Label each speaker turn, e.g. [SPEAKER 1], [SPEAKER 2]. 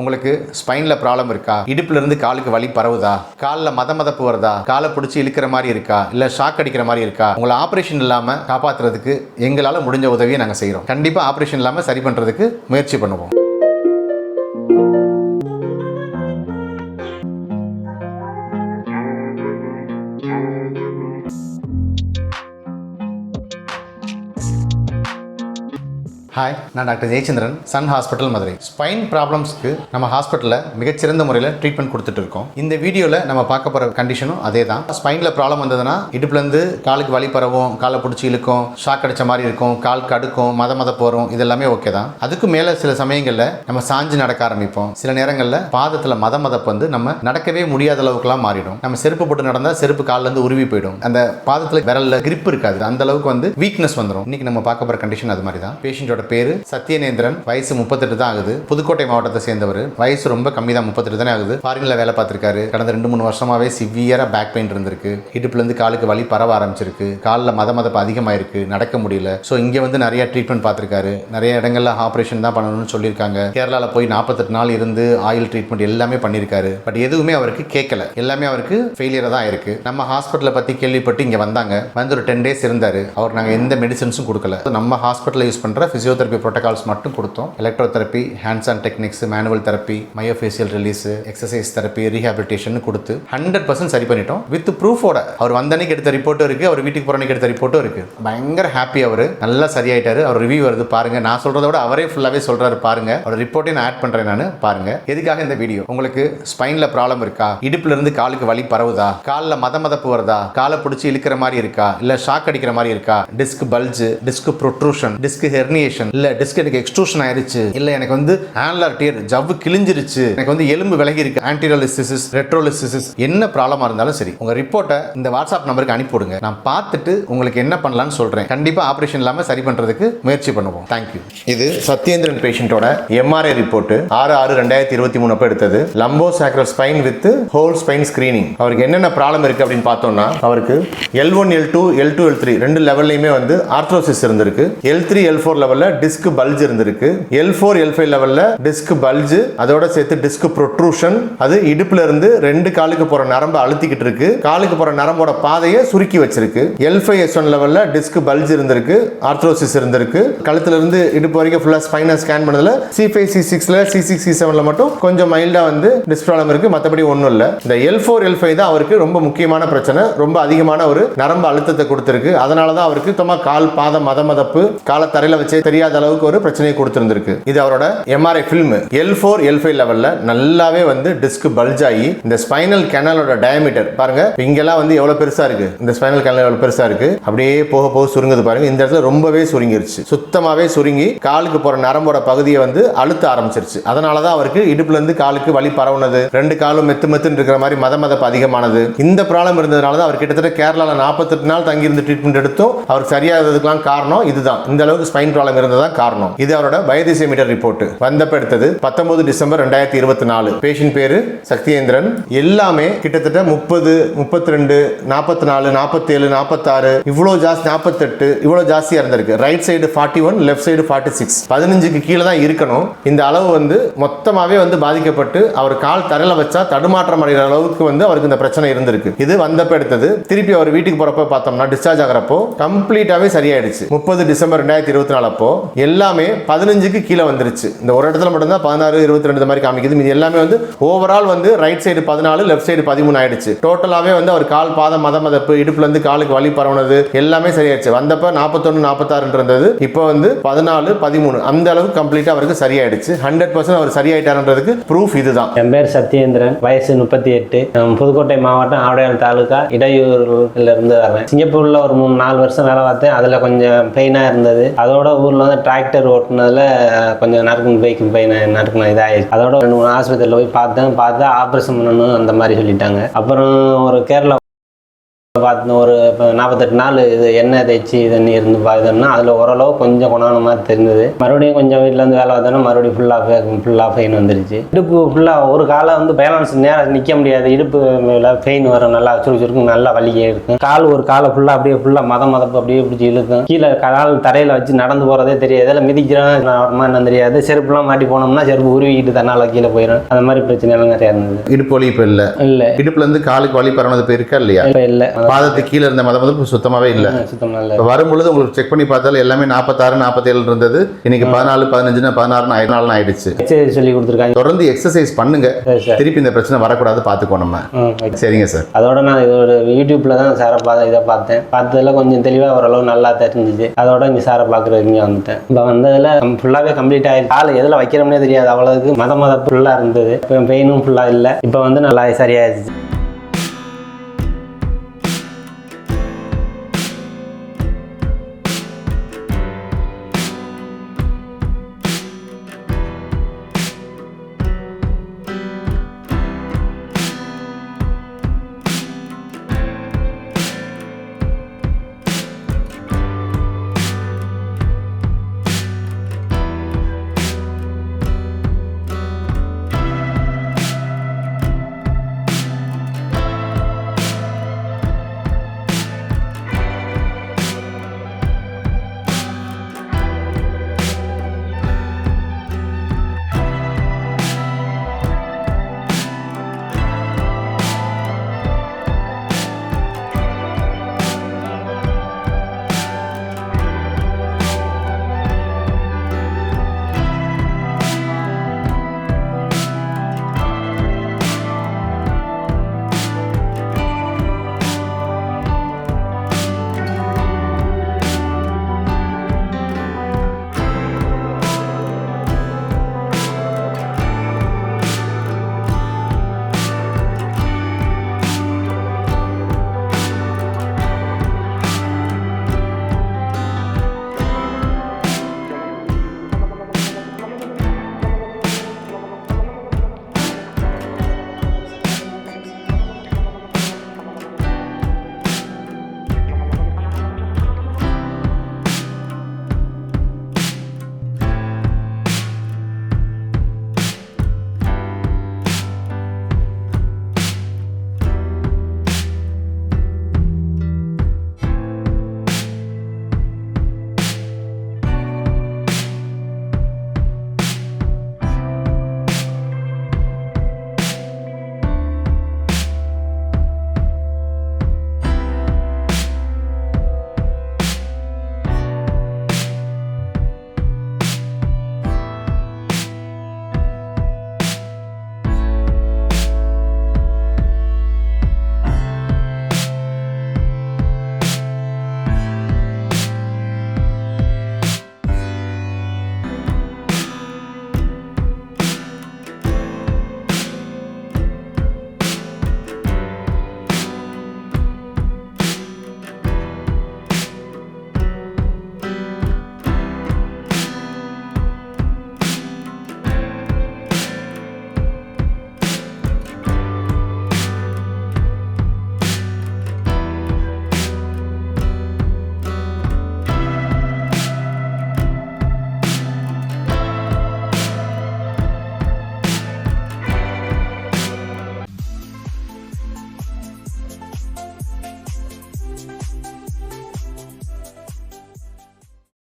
[SPEAKER 1] உங்களுக்கு ஸ்பைனில் ப்ராப்ளம் இருக்கா? இடுப்புல இருந்து காலுக்கு வலி பரவுதா? காலில் மத மதப்பு வருதா? காலை பிடிச்சி இழுக்கிற மாதிரி இருக்கா? இல்லை ஷாக் அடிக்கிற மாதிரி இருக்கா? உங்களை ஆப்ரேஷன் இல்லாமல் காப்பாற்றுறதுக்கு எங்களால் முடிஞ்ச உதவியை நாங்கள் செய்கிறோம் கண்டிப்பாக ஆப்ரேஷன் இல்லாமல் சரி பண்ணுறதுக்கு முயற்சி பண்ணுவோம். ஹாய் நான் doctor Jayachandran Sun hospital Madurai. Spine ப்ராப்ளம்ஸ்க்கு நம்ம ஹாஸ்பிட்டலில் மிகச்சிறந்த முறையில் ட்ரீட்மெண்ட் கொடுத்துட்டு இருக்கோம் இந்த வீடியோவில் நம்ம பார்க்க போகிற கண்டிஷனும் அதே தான் ஸ்பைனில் ப்ராப்ளம் வந்ததுன்னா இடுப்புலேருந்து காலுக்கு வலி பரவும் காலை பிடிச்சி இழுக்கும் ஷாக் அடிச்ச மாதிரி இருக்கும் கால் கடுக்கும் மத மத போகிறோம் இதெல்லாமே ஓகே தான். அதுக்கு மேலே சில சமயங்களில் நம்ம சாஞ்சு நடக்க ஆரம்பிப்போம். சில நேரங்களில் பாதத்தில் மத மதப்பு வந்து நம்ம நடக்கவே முடியாத அளவுக்குலாம் மாறிடும். நம்ம செருப்பு போட்டு நடந்தால் செருப்பு காலிலேருந்து உருவி போயிடும். அந்த பாதத்தில் விரலில் கிரிப் இருக்காது. அந்த அளவுக்கு வந்து வீக்னஸ் வந்துடும் இன்னைக்கு நம்ம பார்க்க போகிற கண்டிஷன் அது மாதிரி தான் பேஷண்ட்டோட பேரு சத்யநேந்திரன் வயசு முப்பத்தெட்டு தான் ஆகுது. புதுக்கோட்டை மாவட்டத்தை சேர்ந்தவர். வயசு ரொம்ப கம்மி தான் முப்பத்தெட்டு தானே ஆகுது. ஃபாரின்ல வேலை பார்த்திருக்காரு. கடந்த ரெண்டு மூணு வருஷமாவே சிவியரா பேக் பெயின் இருந்திருக்கு. இடுப்புல இருந்து காலுக்கு வலி பரவ ஆரம்பிச்சிருக்கு. காலில் மத மதப்பு அதிகமாயிருக்கு. நடக்க முடியல. ஸோ இங்க வந்து நிறைய ட்ரீட்மெண்ட் பார்த்திருக்காரு. நிறைய இடங்கள்ல ஆப்ரேஷன் தான் பண்ணணும்னு சொல்லியிருக்காங்க. கேரளாவில் போய் நாற்பத்தெட்டு நாள் இருந்து ஆயில் ட்ரீட்மெண்ட் எல்லாமே பண்ணியிருக்காரு. பட் எதுவுமே அவருக்கு கேட்கல. எல்லாமே அவருக்கு ஃபெயிலியராக தான் இருக்கு. நம்ம ஹாஸ்பிட்டலை பத்தி கேள்விப்பட்டு இங்க வந்தாங்க. வந்து ஒரு டென் டேஸ் இருந்தாரு. அவர் நாங்கள் எந்த மெடிசன்ஸும் கொடுக்கல. நம்ம ஹாஸ்பிட்டலில் யூஸ் பண்ணுற ஃபிசியோ ஃபிசியோதெரப்பி ப்ரோட்டோகால்ஸ் மட்டும் கொடுத்தோம். Electrotherapy hands and techniques manual therapy myofascial release exercise therapy rehabilitation கொடுத்து ஹண்ட்ரட் பர்சன்ட் சரி பண்ணிட்டோம். வித் ப்ரூஃபோட அவர் வந்தன்னைக்கு எடுத்த ரிப்போர்ட்டும் இருக்கு. அவர் வீட்டுக்கு போறனைக்கு எடுத்த ரிப்போர்ட்டும் இருக்கு. பயங்கர ஹாப்பி அவர். நல்லா சரியாயிட்டாரு. அவர் ரிவ்யூ வருது பாருங்க. நான் சொல்றத விட அவரே ஃபுல்லாவே சொல்றாரு பாருங்க. அவர் ரிப்போர்ட்டையும் நான் ஆட் பண்றேன் நான் பாருங்க. எதுக்காக இந்த வீடியோ உங்களுக்கு ஸ்பைன்ல ப்ராப்ளம் இருக்கா? இடுப்புல இருந்து காலுக்கு வலி பரவுதா? காலில் மத மதப்பு வருதா? காலை பிடிச்சி இழுக்கிற மாதிரி இருக்கா? இல்ல ஷாக் அடிக்கிற மாதிரி இருக்கா? Disc bulge disc protrusion disc herniation இல்ல டிஸ்க் எனக்கு எக்ஸ்ட்ரூஷன் ஆயிருச்சு. இல்ல எனக்கு வந்து ஆன்லார் டியர் ஜவ்வு கிழிஞ்சிருச்சு. எனக்கு வந்து எலும்பு விலகி இருக்கு ஆன்டிரோலிசிஸ் ரெட்ரோலிசிஸ் என்ன ப்ராப்ளமா இருந்தாலும் சரி உங்க ரிப்போர்ட்டை இந்த வாட்ஸ்அப் நம்பருக்கு அனுப்பிவிடுங்க. நான் பார்த்துட்டு உங்களுக்கு என்ன பண்ணலாம்னு சொல்றேன். கண்டிப்பா ஆபரேஷன் இல்லாம சரி பண்றதுக்கு முயற்சி பண்ணுவோம். தேங்க்யூ இது சத்யேந்திரன் பேஷண்டோட எம்ஆர்ஐ ரிப்போர்ட் ஆறு ஆறு ரெண்டாயிரத்தி இருபத்தி மூணு அப்போ எடுத்தது. Lumbosacral spine with whole spine screening அவருக்கு என்னென்ன ப்ராப்ளம் இருக்கு அப்படின்னு பார்த்தோம்னா அவருக்கு L one L two L two L three ரெண்டு லெவல்லையுமே வந்து ஆர்த்ரோசிஸ் இருந்திருக்கு. எல் த்ரீ எல் ஃபோர் லெவலில் டிஸ்க் பல்ஜ் இருந்திருக்கு. எல் ஃபோர் எல் ஃபைவ் லெவலில் டிஸ்க் பல்ஜ் அதோட சேர்த்து டிஸ்க் ப்ரொட்ரூஷன் அது இடுப்புல இருந்து ரெண்டு காலுக்கு போற நரம்பு அழுத்திக்கிட்டு இருக்கு. காலுக்கு போற நரம்போட பாதையை சுருக்கி வச்சிருக்கு. எல் ஃபைவ் எஸ் ஒன் லெவலில் டிஸ்க் பல்ஜ் இருந்திருக்கு. ஆர்த்ரோசிஸ் இருந்திருக்கு. கழுத்துல இருந்து இடுப்பு வரைக்கும் ஃபுல்லாக ஸ்பைனை ஸ்கேன் பண்ணதுல சி ஃபைவ் சி சிக்ஸ்ல சி சிக்ஸ் சி செவன்ல மட்டும் கொஞ்சம் மைல்டா வந்து டிஸ்க் ப்ராப்ளம் இருக்கு. மற்றபடி ஒன்றும் இல்லை. இந்த எல் ஃபோர் எல் ஃபைவ் தான் அவருக்கு ரொம்ப முக்கியமான பிரச்சனை. ரொம்ப அதிகமான ஒரு நரம்பு அழுத்தத்தை கொடுத்துருக்கு. அதனால தான் அவருக்கு சுத்தமாக கால் பாதம் மத மதப்பு காலை தரையில் வச்சே முடியாத அளவுக்கு ஒரு பிரச்சனையை கொடுத்திருந்திருக்கு. இது அவரோட MRI film L four L five லெவல்ல நல்லாவே வந்து டிஸ்க் பல்ஜ் ஆகி இந்த ஸ்பைனல் கேனலோட டயமீட்டர் பாருங்க இங்கெல்லாம் வந்து எவ்வளவு பெருசா இருக்கு? இந்த ஸ்பைனல் கேனல் எவ்வளோ பெருசா இருக்கு? அப்படியே போக போக சுருங்குது பாருங்க. இந்த இடத்துல ரொம்பவே சுருங்கிருச்சு. சுத்தமாவே சுருங்கி காலுக்கு போற நரம்போட பகுதியை வந்து அழுத்த ஆரம்பிச்சிருச்சு. அதனால தான் அவருக்கு இடுப்புல இருந்து காலுக்கு வலி பரவுனது. ரெண்டு காலும் மெத்து மெத்துன்னு இருக்கிற மாதிரி மத மதப்பு அதிகமானது. இந்த ப்ராப்ளம் இருந்ததுனால தான் அவர் கிட்டத்தட்ட கேரளாவில் நாற்பத்தெட்டு நாள் தங்கியிருந்து ட்ரீட்மெண்ட் எடுத்தும் அவர் சரியாகிறதுக்கெல்லாம் காரணம் இதுதான். இந்த அளவுக்கு ஸ்பைன் ப்ராப்ளம் இருந்ததான் காரணம். இது அவரோட வயதிசைமீட்டர் ரிப்போர்ட் வந்தப்ப எடுத்தது பத்தொன்பது டிசம்பர் ரெண்டாயிரத்தி இருபத்தி நாலு. பேஷண்ட் பேரு சக்தியேந்திரன். எல்லாமே கிட்டத்தட்ட முப்பது முப்பத்தி ரெண்டு நாற்பத்தி நாலு நாற்பத்தேழு நாற்பத்தாறு இவ்வளோ ஜாஸ்தி நாற்பத்தெட்டு இவ்வளோ ஜாஸ்தியாக இருந்திருக்கு. Right side forty one left side forty six பதினஞ்சுக்கு கீழே தான் இருக்கணும். இந்த அளவு வந்து மொத்தமாகவே வந்து பாதிக்கப்பட்டு அவர் கால் தரையில் வச்சா தடுமாற்றம் அடைகிற அளவுக்கு வந்து அவருக்கு இந்த பிரச்சனை இருந்திருக்கு. இது வந்தப்ப எடுத்தது. திருப்பி அவர் வீட்டுக்கு போகிறப்ப பார்த்தோம்னா டிஸ்சார்ஜ் ஆகிறப்போ கம்ப்ளீட்டாகவே சரியாயிடுச்சு. முப்பது டிசம்பர் ரெண்டாயிரத்தி இருபத்தி நாலு அப்போ எல்லாமே பதினஞ்சுக்கு கீழே வந்துருச்சு. இந்த ஒரு இடத்துல மட்டும்தான் பதினாறு இருபத்தி ரெண்டு மாதிரி காமிக்குது. இது எல்லாமே வந்து ஓவரால் வந்து ரைட் சைடு பதினாலு லெஃப்ட் சைடு பதிமூணு ஆயிடுச்சு. டோட்டலாகவே வந்து அவர் கால் பாதம் மத மதப்பு இடுப்புல இருந்து காலுக்கு வலி பரவுனது எல்லாமே சரியாயிடுச்சு. வந்தப்ப நாற்பத்தொன்னு நாற்பத்தாறுன்னு இருந்தது. இப்போ வந்து பதினாலு பதிமூணு அந்த அளவுக்கு கம்ப்ளீட்டா அவருக்கு சரியாயிடுச்சு. ஹண்ட்ரட் பர்சன்ட் அவர் சரியாயிட்டாருன்றதுக்கு ப்ரூஃப் இதுதான்.
[SPEAKER 2] என் பேர் சத்யேந்திரன். வயசு முப்பத்தி எட்டு. புதுக்கோட்டை மாவட்டம் ஆவடையால் தாலுகா இடையூர்ல இருந்து வரேன். சிங்கப்பூர்ல ஒரு மூணு நாலு வருஷம் வேலை பார்த்தேன். அதுல கொஞ்சம் பெயினா இருந்தது. அதோட ஊர்ல மாதம் டிராக்டர் ஓட்டுனதுல கொஞ்சம் நறுக்கு பைக் பெயின் நறுக்கணும் இதாகிடுச்சு அதோட ரெண்டு மூணு ஆஸ்பத்திரியில் போய் பார்த்தேன். பார்த்தா ஆப்ரேஷன் பண்ணணும் அந்த மாதிரி சொல்லிட்டாங்க. அப்புறம் ஒரு கேரளா பார்த்து ஒரு நாற்பத்தெட்டு நாள் இது எண்ணெய் தேய்ச்சி இது பண்ணி இருந்து பார்த்தோம்னா அதில் ஓரளவு கொஞ்சம் குணான மாதிரி தெரிஞ்சது. மறுபடியும் கொஞ்சம் வீட்டில் வந்து வேலை பார்த்தோன்னா மறுபடியும் ஃபுல்லாக ஃபுல்லாக பெயின் வந்துருச்சு. இடுப்பு ஃபுல்லாக ஒரு காலை வந்து பேலன்ஸ் நேரம் நிற்க முடியாது. இடுப்பு பெயின் வரும் நல்லா சுறுசுறுக்கும் நல்லா வலிக்க இருக்கும். கால் ஒரு காலை ஃபுல்லாக அப்படியே ஃபுல்லாக மத மதப்பு அப்படியே பிடிச்சி இழுக்கும். கீழே கால் தரையில் வச்சு நடந்து போகிறதே தெரியாது. இதில் மிதிக்கிறோம் வரமா என்னன்னு தெரியாது. செருப்புலாம் மாட்டி போனோம்னா செருப்பு உருவிக்கிட்டு தன்னால் கீழே போயிடும் அந்த மாதிரி பிரச்சனைலாம் நிறையா இருந்தது.
[SPEAKER 1] இடுப்பு வலி இப்போ இல்லை?
[SPEAKER 2] இல்லை.
[SPEAKER 1] இடுப்புல இருந்து காலுக்கு வலி பரவனது இப்போ இருக்கா இல்லையா?
[SPEAKER 2] இப்போ இல்லை.
[SPEAKER 1] பாதத்துக்கு கீழே இருந்த மதம் வந்து சுத்தமாவே இல்லை. இப்போ வரும்பொழுது உங்களுக்கு செக் பண்ணி பார்த்தாலும் எல்லாமே நாற்பத்தாறு நாற்பத்தேழு இருந்தது. இன்னைக்கு பதினாலு பதினஞ்சுன்னு பதினாறுன்னு ஆயிரம் ஆயிடுச்சு.
[SPEAKER 2] சொல்லி கொடுத்துருக்காங்க.
[SPEAKER 1] தொடர்ந்து எக்ஸசைஸ் பண்ணுங்க. திருப்பி இந்த பிரச்சனை வரக்கூடாது பார்த்துக்கோ நம்ம. சரிங்க சார்
[SPEAKER 2] அதோட நான் இதோட யூடியூப்பில் தான் சாரை பார்த்து இதை பார்த்தேன். பார்த்ததுல கொஞ்சம் தெளிவாக ஓரளவு நல்லா தெரிஞ்சிச்சு அதோட இங்கே சாரை பார்க்குறதுக்கு இங்கே வந்துட்டேன். இப்போ வந்ததில் ஃபுல்லாகவே கம்ப்ளீட் ஆகிடுச்சு கால் எதில் வைக்கிறோம்னே தெரியாது. அவ்வளோதுக்கு மத மத ஃபுல்லாக இருந்தது. இப்போ பெயினும் ஃபுல்லாக இல்லை. இப்போ வந்து நல்லா சரியாயிருச்சு